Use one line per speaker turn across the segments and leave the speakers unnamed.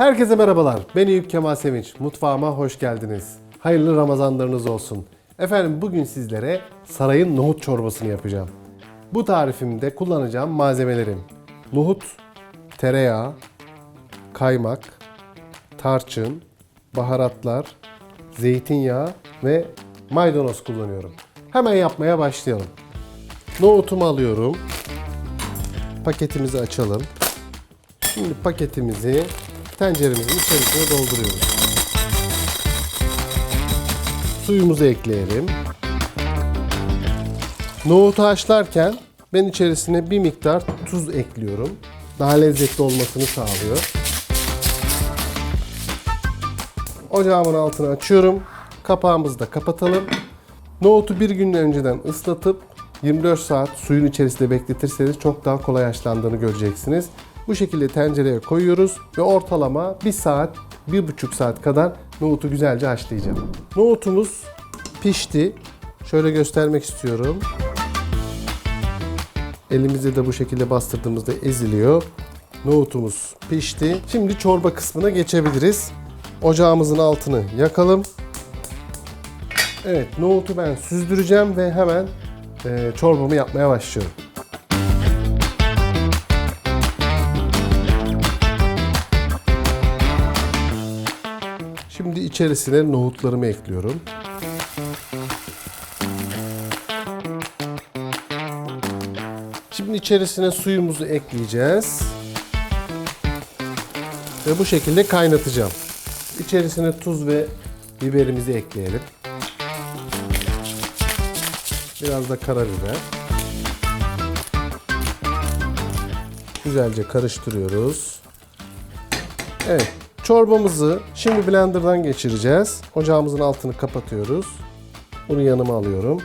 Herkese merhabalar. Ben Eyüp Kemal Sevinç. Mutfağıma hoş geldiniz. Hayırlı Ramazanlarınız olsun. Efendim bugün sizlere sarayın nohut çorbasını yapacağım. Bu tarifimde kullanacağım malzemelerim. Nohut, tereyağı, kaymak, tarçın, baharatlar, zeytinyağı ve maydanoz kullanıyorum. Hemen yapmaya başlayalım. Nohutumu alıyorum. Paketimizi açalım. Şimdi paketimizi tenceremizin içerisine dolduruyoruz. Suyumuzu ekleyelim. Nohutu haşlarken ben içerisine bir miktar tuz ekliyorum. Daha lezzetli olmasını sağlıyor. Ocağımın altını açıyorum. Kapağımızı da kapatalım. Nohutu bir gün önceden ıslatıp 24 saat suyun içerisinde bekletirseniz çok daha kolay haşlandığını göreceksiniz. Bu şekilde tencereye koyuyoruz ve ortalama 1 saat, 1,5 saat kadar nohutu güzelce haşlayacağım. Nohutumuz pişti. Şöyle göstermek istiyorum. Elimizde de bu şekilde bastırdığımızda eziliyor. Nohutumuz pişti. Şimdi çorba kısmına geçebiliriz. Ocağımızın altını yakalım. Evet, nohutu ben süzdüreceğim ve hemen e, çorbamı yapmaya başlıyorum. Şimdi içerisine nohutlarımı ekliyorum. Şimdi içerisine suyumuzu ekleyeceğiz. Ve bu şekilde kaynatacağım. İçerisine tuz ve biberimizi ekleyelim. Biraz da karabiber. Güzelce karıştırıyoruz. Evet, çorbamızı şimdi blenderdan geçireceğiz. Ocağımızın altını kapatıyoruz. Bunu yanıma alıyorum.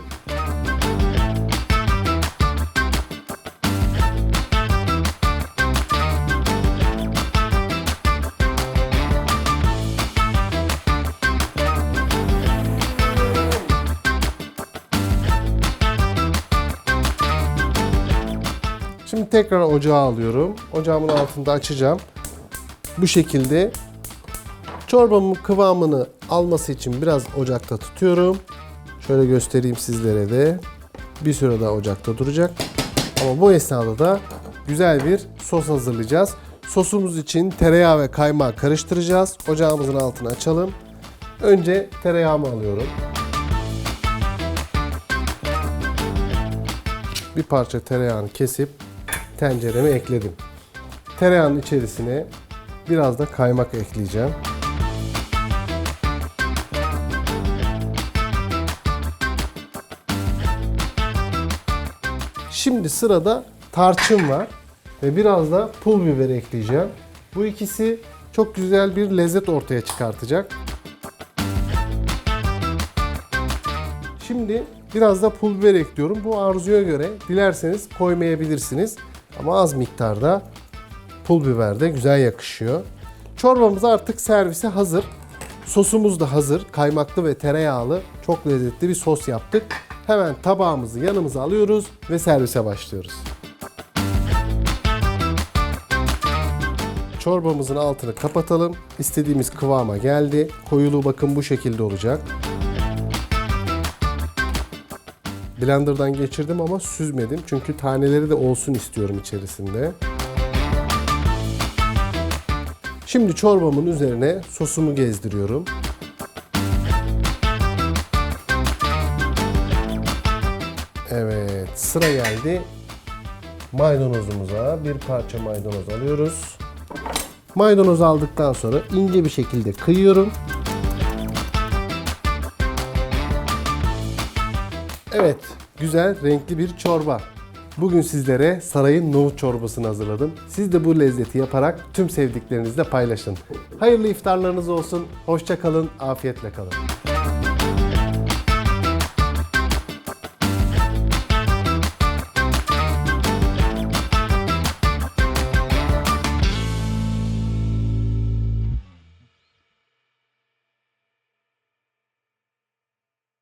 Şimdi tekrar ocağa alıyorum. Ocağımın altında açacağım. Bu şekilde çorbamın kıvamını alması için biraz ocakta tutuyorum. Şöyle göstereyim sizlere de. Bir süre daha ocakta duracak. Ama bu esnada da güzel bir sos hazırlayacağız. Sosumuz için tereyağı ve kaymağı karıştıracağız. Ocağımızın altını açalım. Önce tereyağımı alıyorum. Bir parça tereyağını kesip tencereme ekledim. Tereyağının içerisine biraz da kaymak ekleyeceğim. Şimdi sırada tarçın var ve biraz da pul biber ekleyeceğim. Bu ikisi çok güzel bir lezzet ortaya çıkartacak. Şimdi biraz da pul biber ekliyorum. Bu arzuya göre dilerseniz koymayabilirsiniz. Ama az miktarda pul biber de güzel yakışıyor. Çorbamız artık servise hazır. Sosumuz da hazır. Kaymaklı ve tereyağlı çok lezzetli bir sos yaptık. Hemen tabağımızı yanımıza alıyoruz ve servise başlıyoruz. Çorbamızın altını kapatalım. İstediğimiz kıvama geldi. Koyuluğu bakın bu şekilde olacak. Blender'dan geçirdim ama süzmedim. Çünkü taneleri de olsun istiyorum içerisinde. Şimdi çorbamın üzerine sosumu gezdiriyorum. Sıra geldi maydanozumuza. Bir parça maydanoz alıyoruz. Maydanoz aldıktan sonra ince bir şekilde kıyıyorum. Evet, güzel, renkli bir çorba. Bugün sizlere sarayın nohut çorbasını hazırladım. Siz de bu lezzeti yaparak tüm sevdiklerinizle paylaşın. Hayırlı iftarlarınız olsun. Hoşça kalın, afiyetle kalın.